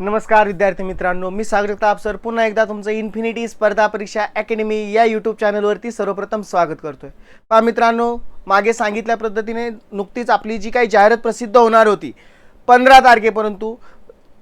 नमस्कार विद्यार्थी मित्रांनो. मी सागरता सर. पुन्हा एकदा तुमचं इन्फिनिटी स्पर्धा परीक्षा अकॅडमी या यूट्यूब चॅनलवरती सर्वप्रथम स्वागत करतोय. पहा मित्रांनो मागे सांगितल्या पद्धतीने नुकतीच आपली जी काही जाहिरात प्रसिद्ध होणार होती पंधरा तारखेपर्यंत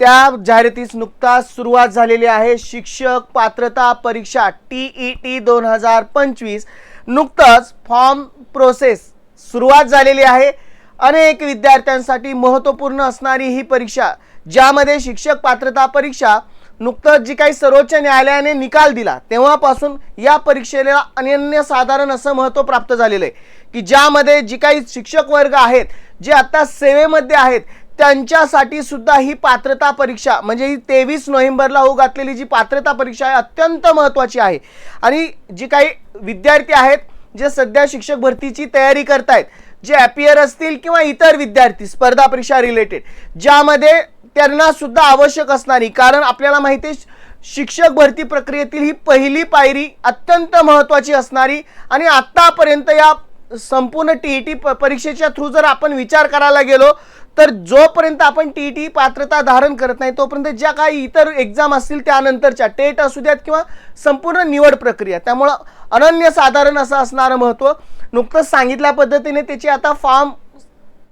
त्या जाहिरातीस नुकताच सुरुवात झालेली आहे. शिक्षक पात्रता परीक्षा टी ई टी दोन हजार पंचवीस. नुकतंच फॉर्म प्रोसेस सुरुवात झालेली आहे. अनेक विद्यार्थ्यांसाठी महत्त्वपूर्ण असणारी ही परीक्षा ज्यामध्ये शिक्षक पात्रता परीक्षा नुकतंच जी काही सर्वोच्च न्यायालयाने निकाल दिला तेव्हापासून या परीक्षेला अनन्यसाधारण असं महत्त्व प्राप्त झालेलं आहे. की ज्यामध्ये जी काही शिक्षक वर्ग आहेत जे आत्ता सेवेमध्ये आहेत त्यांच्यासाठी सुद्धा ही पात्रता परीक्षा म्हणजे ही तेवीस नोव्हेंबरला होऊ घातलेली जी पात्रता परीक्षा आहे अत्यंत महत्त्वाची आहे. आणि जी काही विद्यार्थी आहेत जे सध्या शिक्षक भरतीची तयारी करतायत जे अपियर असतील किंवा इतर विद्यार्थी स्पर्धा परीक्षा रिलेटेड ज्यामध्ये त्यांना सुद्धा आवश्यक असणारी कारण आपल्याला माहिती आहे शिक्षक भरती प्रक्रियेतील ही पहिली पायरी अत्यंत महत्त्वाची असणारी आणि आत्तापर्यंत या संपूर्ण टी ई टी प परीक्षेच्या थ्रू जर आपण विचार करायला गेलो तर जोपर्यंत आपण टी ई टी पात्रता धारण करत नाही तोपर्यंत ज्या काही इतर एक्झाम असतील त्यानंतरच्या टेट असू द्यात किंवा संपूर्ण निवड प्रक्रिया त्यामुळं अनन्यसाधारण असं असणारं महत्त्व. नुकतंच सांगितल्या पद्धतीने त्याची आता फॉर्म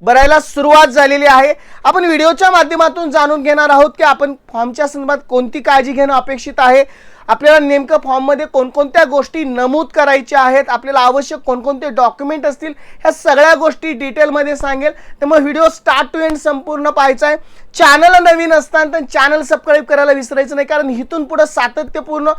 भरायला सुरुवात झालेली आहे. आपण व्हिडिओच्या माध्यमातून जाणून घेणार आहोत की आपण फॉर्मच्या संदर्भात कोणती काळजी घेणं अपेक्षित आहे. आपल्याला नेमकं फॉर्ममध्ये कोणकोणत्या गोष्टी नमूद करायच्या आहेत आपल्याला आवश्यक कोणकोणते डॉक्युमेंट असतील ह्या सगळ्या गोष्टी डिटेलमध्ये सांगेल. तर मग व्हिडिओ स्टार्ट टू एंड संपूर्ण पाहायचा आहे. चॅनल नवीन असताना तर चॅनल सबस्क्राईब करायला विसरायचं नाही कारण इथून पुढं सातत्यपूर्ण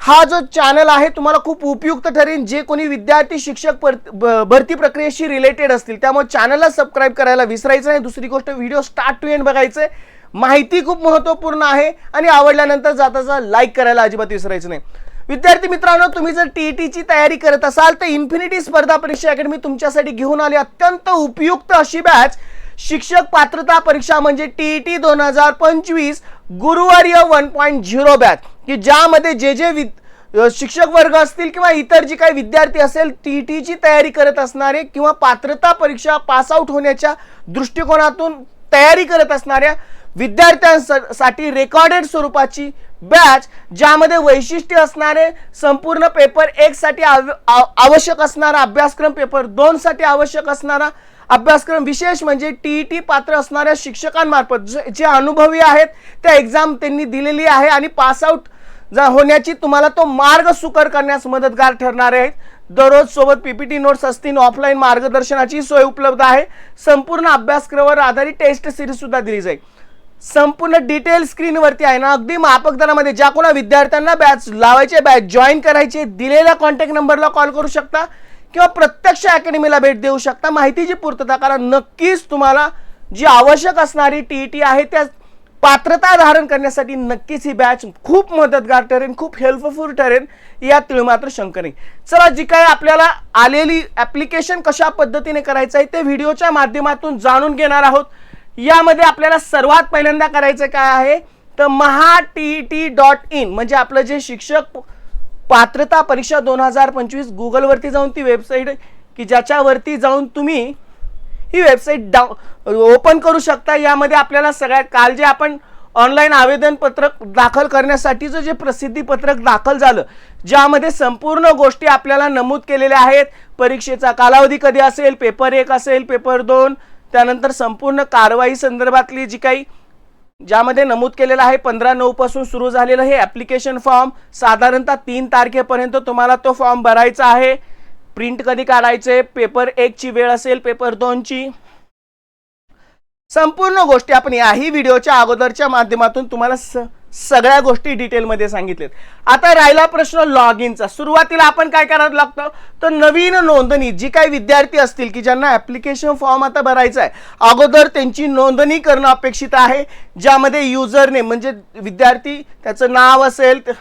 हा जो चॅनल आहे तुम्हाला खूप उपयुक्त ठरेल जे कोणी विद्यार्थी शिक्षक भरती प्रक्रियेशी रिलेटेड असतील त्यामुळे चॅनलला सबस्क्राईब करायला विसरायचं नाही. दुसरी गोष्ट व्हिडिओ स्टार्ट टू एंड बघायचं. आहे माहिती खूप महत्त्वपूर्ण आहे आणि आवडल्यानंतर जाताचा लाईक करायला अजिबात विसरायचं नाही. विद्यार्थी मित्रांनो तुम्ही जर टी ई टीची तयारी करत असाल तर इन्फिनिटी स्पर्धा परीक्षा अकॅडमी तुमच्यासाठी घेऊन आली. अत्यंत उपयुक्त अशी बॅच शिक्षक पात्रता परीक्षा म्हणजे टी ई टी दोन हजार पंचवीस गुरुवार्य वन पॉईंट झिरो बॅच की ज्यामध्ये जे जे विद शिक्षक वर्ग असतील किंवा इतर जी काही विद्यार्थी असेल टी टीची तयारी करत असणारे किंवा पात्रता परीक्षा पासआउट होण्याच्या दृष्टिकोनातून तयारी करत असणाऱ्या विद्यार्थ्यांसाठी रेकॉर्डेड स्वरूपाची बॅच ज्यामध्ये वैशिष्ट्य असणारे संपूर्ण पेपर एकसाठी आव- आवश्यक असणारा अभ्यासक्रम पेपर दोनसाठी आवश्यक असणारा अभ्यासक्रम विशेष म्हणजे टी ई टी पात्र असणाऱ्या शिक्षकांमार्फत जे अनुभवी आहेत त्या एक्झाम त्यांनी दिलेली आहे आणि पासआउट जा होण्याची तुम्हाला तो मार्ग सुकर करण्यास मदतगार ठरणारे आहेत. दररोज सोबत पीपीटी नोट्स असतील ऑफलाईन मार्गदर्शनाची सोय उपलब्ध आहे. संपूर्ण अभ्यासक्रमावर आधारित टेस्ट सिरीज सुद्धा दिली जाईल. संपूर्ण डिटेल स्क्रीनवरती आहे ना अगदी मापक दरामध्ये ज्या कोणा विद्यार्थ्यांना बॅच लावायचे बॅच जॉईन करायचे दिलेल्या कॉन्टॅक्ट नंबरला कॉल करू शकता. किंवा प्रत्यक्ष अकॅडमीला भेट देऊ शकता. माहितीची पूर्तता कारण नक्कीच तुम्हाला जी आवश्यक असणारी टी टी आहे त्या पात्रता धारण करण्यासाठी नक्कीच ही बॅच खूप मदतगार ठरेल खूप हेल्पफुल ठरेल यात मात्र शंका नाही. चला जी काय आपल्याला आलेली ॲप्लिकेशन कशा पद्धतीने करायचं आहे ते व्हिडिओच्या माध्यमातून जाणून घेणार आहोत. यामध्ये आपल्याला सर्वात पहिल्यांदा करायचं काय आहे तर Maha T T dot in म्हणजे आपलं जे शिक्षक पात्रता परीक्षा दोन हजार पंचवीस गुगलवरती जाऊन ती वेबसाईट की ज्याच्यावरती जाऊन तुम्ही ही वेबसाईट डाऊ ओपन करू शकता. यामध्ये आपल्याला सगळ्यात काल जे आपण ऑनलाईन आवेदनपत्रक दाखल करण्यासाठीचं जे प्रसिद्धीपत्रक दाखल झालं ज्यामध्ये संपूर्ण गोष्टी आपल्याला नमूद केलेल्या आहेत. परीक्षेचा कालावधी कधी असेल पेपर एक असेल पेपर दोन त्यानंतर संपूर्ण कारवाई संदर्भातली जी काही ज्यामध्ये नमूद केलेलं आहे पंधरा नऊ पासून सुरू झालेलं हे ॲप्लिकेशन फॉर्म साधारणतः तीन तारखेपर्यंत तुम्हाला तो फॉर्म भरायचा आहे. प्रिंट कधी काढायचे? पेपर एकची वेळ असेल पेपर दोनची. संपूर्ण गोष्टी आपण याही व्हिडिओच्या अगोदरच्या माध्यमातून तुम्हाला स सगळ्या गोष्टी डिटेलमध्ये सांगितलेत. आता राहिला प्रश्न लॉग इनचा सुरुवातीला आपण काय करावं लागतं? तर नवीन नोंदणी जी काही विद्यार्थी असतील की ज्यांना ॲप्लिकेशन फॉर्म आता भरायचा आहे अगोदर त्यांची नोंदणी करणं अपेक्षित आहे ज्यामध्ये युजरने म्हणजे विद्यार्थी त्याचं नाव असेल त-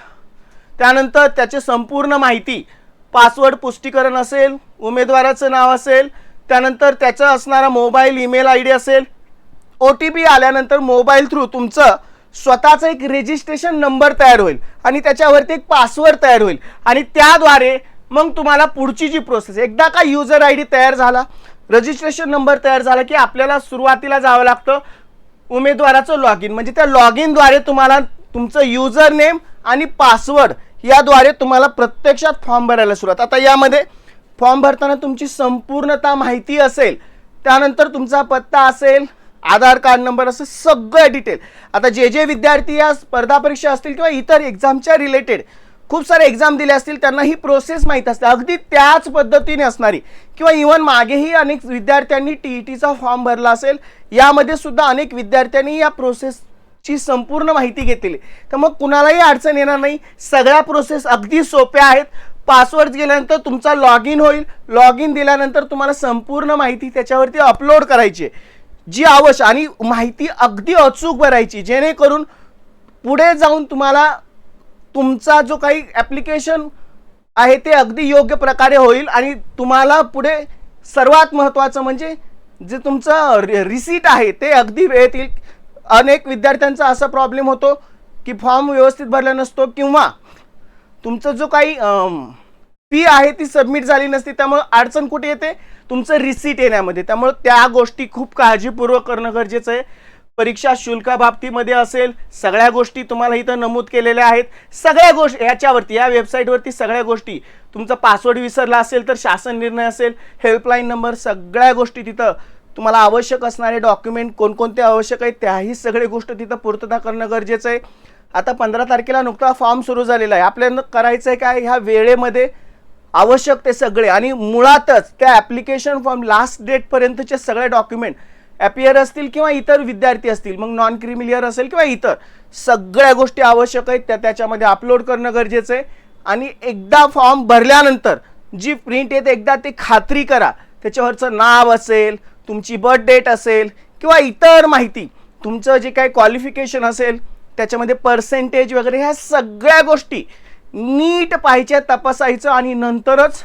त्यानंतर त्याची संपूर्ण माहिती पासवर्ड पुष्टीकरण असेल उमेदवाराचं नाव असेल त्यानंतर त्याचं असणारा मोबाईल ईमेल आय डी असेल ओ टी पी आल्यानंतर मोबाईल थ्रू तुमचं स्वतःचा एक रेजिस्ट्रेशन नंबर तयार होईल आणि त्याच्यावरती एक पासवर्ड तयार होईल. आणि त्याद्वारे मग तुम्हाला पुढची जी प्रोसेस एकदा का युजर आय डी तयार झाला रजिस्ट्रेशन नंबर तयार झाला की आपल्याला सुरुवातीला जावं लागतं उमेदवाराचं लॉग इन म्हणजे त्या लॉग इनद्वारे तुम्हाला तुमचं युजर नेम आणि पासवर्ड याद्वारे तुम्हाला प्रत्यक्षात फॉर्म भरायला सुरुवात. आता यामध्ये फॉर्म भरताना तुमची संपूर्णता माहिती असेल त्यानंतर तुमचा पत्ता असेल आधार कार्ड नंबर असं सगळं डिटेल आता जे जे विद्यार्थी या स्पर्धा परीक्षा असतील किंवा इतर एक्झामच्या रिलेटेड खूप सारे एक्झाम दिले असतील त्यांना ही प्रोसेस माहीत असते. अगदी त्याच पद्धतीने असणारी. किंवा इवन मागेही अनेक विद्यार्थ्यांनी टी ई टीचा फॉर्म भरला असेल यामध्ये सुद्धा अनेक विद्यार्थ्यांनी या प्रोसेसची संपूर्ण माहिती घेतलेली. तर मग कुणालाही अडचण येणार नाही. सगळ्या प्रोसेस अगदी सोप्या आहेत. पासवर्ड गेल्यानंतर तुमचा लॉग इन होईल. लॉग इन दिल्यानंतर तुम्हाला संपूर्ण माहिती त्याच्यावरती अपलोड करायची आहे. जी आवश्यक आणि माहिती अगदी अचूक भरायची जेणेकरून पुढे जाऊन तुम्हाला तुमचा जो काही ॲप्लिकेशन आहे ते अगदी योग्य प्रकारे होईल आणि तुम्हाला पुढे सर्वात महत्त्वाचं म्हणजे जे तुमचं रिसीट आहे ते अगदी वेळेत येईल. अनेक विद्यार्थ्यांचा असा प्रॉब्लेम होतो की फॉर्म व्यवस्थित भरला नसतो किंवा तुमचं जो काही फी आहे ती सबमिट झाली नसती त्यामुळे अडचण कुठे येते? तुमचं रिसीट येण्यामध्ये. त्यामुळे त्या गोष्टी खूप काळजीपूर्वक करणं गरजेचं आहे. परीक्षा शुल्काबाबतीमध्ये असेल सगळ्या गोष्टी तुम्हाला इथं नमूद केलेल्या आहेत. सगळ्या गोष्टी याच्यावरती या वेबसाईटवरती सगळ्या गोष्टी. तुमचा पासवर्ड विसरला असेल तर शासन निर्णय असेल हेल्पलाईन नंबर सगळ्या गोष्टी तिथं तुम्हाला आवश्यक असणारे डॉक्युमेंट कोणकोणते आवश्यक आहेत त्याही सगळे गोष्ट तिथं पूर्तता करणं गरजेचं आहे. आता पंधरा तारखेला नुकता फॉर्म सुरू झालेला आहे. आपल्याला करायचं आहे काय? ह्या वेळेमध्ये आवश्यक ते सगळे. आणि मुळातच त्या ॲप्लिकेशन फॉर्म लास्ट डेटपर्यंतचे सगळे डॉक्युमेंट ॲपियर असतील किंवा इतर विद्यार्थी असतील मग नॉन क्रिमिलियर असेल किंवा इतर सगळ्या गोष्टी आवश्यक आहेत. त्या त्याच्यामध्ये अपलोड करणं गरजेचं आहे. आणि एकदा फॉर्म भरल्यानंतर जी प्रिंट येते एकदा ते खात्री करा. त्याच्यावरचं नाव असेल तुमची बर्थ डेट असेल किंवा इतर माहिती तुमचं जे काही क्वालिफिकेशन असेल त्याच्यामध्ये पर्सेंटेज वगैरे ह्या सगळ्या गोष्टी नीट पाहिजे तपासायचं आणि नंतरच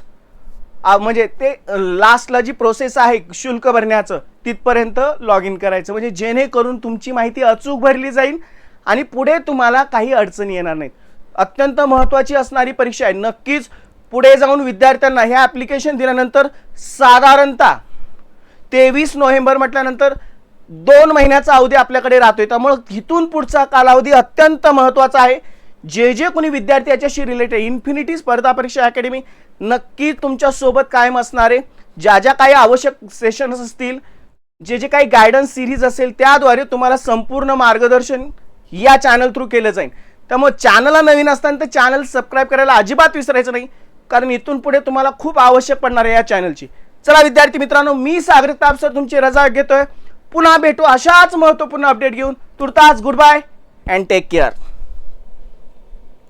म्हणजे ते लास्टला जी प्रोसेस आहे शुल्क भरण्याचं तिथपर्यंत लॉग इन करायचं. म्हणजे जेणेकरून तुमची माहिती अचूक भरली जाईल आणि पुढे तुम्हाला काही अडचणी येणार नाहीत. अत्यंत महत्त्वाची असणारी परीक्षा आहे. नक्कीच पुढे जाऊन विद्यार्थ्यांना हे ॲप्लिकेशन दिल्यानंतर साधारणतः तेवीस नोव्हेंबर म्हटल्यानंतर दोन महिन्याचा अवधी आपल्याकडे राहतोय. त्यामुळं इथून पुढचा कालावधी अत्यंत महत्त्वाचा आहे. जे जे कोणी विद्यार्थी याच्याशी रिलेटेड इन्फिनिटी स्पर्धा परीक्षा अकॅडमी नक्की तुमच्यासोबत कायम असणार आहे. ज्या ज्या काही आवश्यक सेशन्स असतील जे जे काही गायडन्स सिरीज असेल त्याद्वारे तुम्हाला संपूर्ण मार्गदर्शन या चॅनल थ्रू केलं जाईल. त्यामुळे चॅनलला नवीन असताना तर चॅनल सबस्क्राईब करायला अजिबात विसरायचं नाही कारण इथून पुढे तुम्हाला खूप आवश्यक पडणार आहे या चॅनलची चला विद्यार्थी मित्रांनो मी सागर तापसर तुमची रजा घेतोय. पुन्हा भेटू अशाच महत्त्वपूर्ण अपडेट घेऊन. तुर्तास good bye and take care